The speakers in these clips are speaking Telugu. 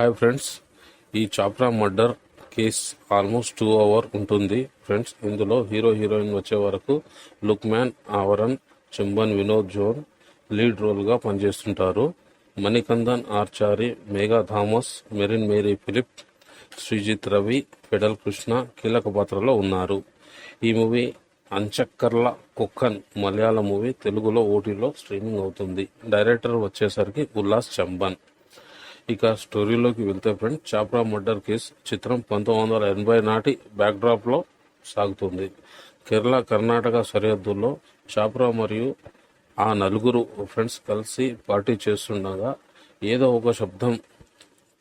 హాయ్ ఫ్రెండ్స్ ఈ Chapra murder case almost two hour ఉంటుంది. ఫ్రెండ్స్ ఇందులో హీరో హీరోయిన్ వచ్చే వరకు Lukman Avaran Chemban Vinod zone lead రోల్గా పనిచేస్తుంటారు. Manikandan Achari Megha Thomas Merin Mary Philip Sreejith Ravi పెడల్ కృష్ణ కీలక పాత్రలో ఉన్నారు. ఈ మూవీ అంచక్కర్ల కుక్కన్ మలయాళ మూవీ తెలుగులో ఓటీలో స్ట్రీమింగ్ అవుతుంది. డైరెక్టర్ వచ్చేసరికి ఉల్లాస్ చంబన్. ఇక స్టోరీలోకి వెళ్తే ఫ్రెండ్ చాప్రా మర్డర్ కేసు చిత్రం పంతొమ్మిది వందల ఎనభై నాటి బ్యాక్డ్రాప్లో సాగుతుంది. కేరళ కర్ణాటక సరిహద్దుల్లో చాప్రా మరియు ఆ నలుగురు ఫ్రెండ్స్ కలిసి పార్టీ చేస్తుండగా ఏదో ఒక శబ్దం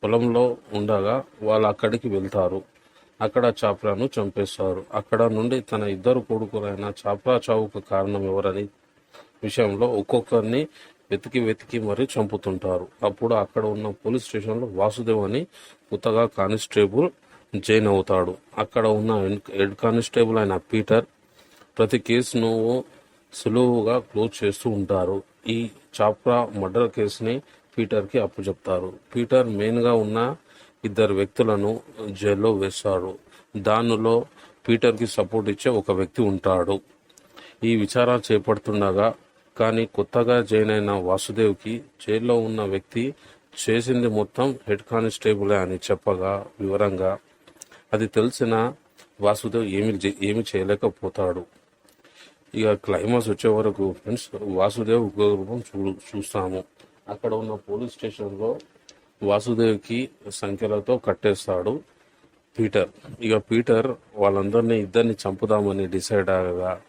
పొలంలో ఉండగా వాళ్ళు అక్కడికి వెళ్తారు. అక్కడ చాప్రాను చంపేస్తారు. అక్కడ నుండి తన ఇద్దరు కొడుకులైన చాప్రా చావుకు కారణం ఎవరని విషయంలో ఒక్కొక్కరిని వెతికి వెతికి మరీ చంపుతుంటారు. అప్పుడు అక్కడ ఉన్న పోలీస్ స్టేషన్లో వాసుదేవ్ అని కొత్తగా కానిస్టేబుల్ జైన్ అవుతాడు. అక్కడ ఉన్న హెడ్ కానిస్టేబుల్ అయిన పీటర్ ప్రతి కేసును సులువుగా క్లోజ్ చేస్తూ ఉంటారు. ఈ చాప్రా మర్డర్ కేసుని పీటర్కి అప్పు చెప్తారు. పీటర్ మెయిన్గా ఉన్న ఇద్దరు వ్యక్తులను జైల్లో వేస్తాడు. దానిలో పీటర్కి సపోర్ట్ ఇచ్చే ఒక వ్యక్తి ఉంటాడు. ఈ విచారణ చేపడుతుండగా కానీ కొత్తగా జాయిన్ అయిన వాసుదేవ్కి జైల్లో ఉన్న వ్యక్తి చేసింది మొత్తం హెడ్ కానిస్టేబులే అని చెప్పగా వివరంగా. అది తెలిసిన వాసుదేవ్ ఏమి ఏమి చేయలేకపోతాడు. ఇక క్లైమాక్స్ వచ్చే వరకు ఫ్రెండ్స్ వాసుదేవ్ ఉగ్రరూపం చూ చూస్తాము. అక్కడ ఉన్న పోలీస్ స్టేషన్లో వాసుదేవ్కి సంఖ్యలతో కట్టేస్తాడు పీటర్. ఇక పీటర్ వాళ్ళందరినీ ఇద్దరిని చంపుదామని డిసైడ్ అయ్యగా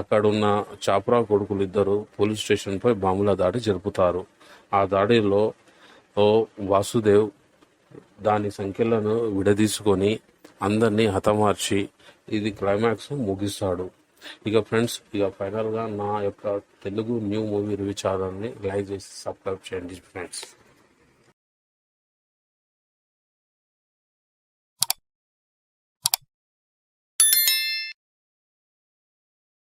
అక్కడున్న చాప్రా కొడుకులు ఇద్దరు పోలీస్ స్టేషన్పై బాంబుల దాడి జరుపుతారు. ఆ దాడిలో ఓ వాసుదేవ్ దాని సంఖ్యలను విడదీసుకొని అందరినీ హతమార్చి ఇది క్లైమాక్స్ ముగిస్తాడు. ఇక ఫ్రెండ్స్ ఇక ఫైనల్గా నా యొక్క తెలుగు న్యూ మూవీ రివ్యూ ఛానల్ని లైక్ చేసి సబ్స్క్రైబ్ చేయండి ఫ్రెండ్స్.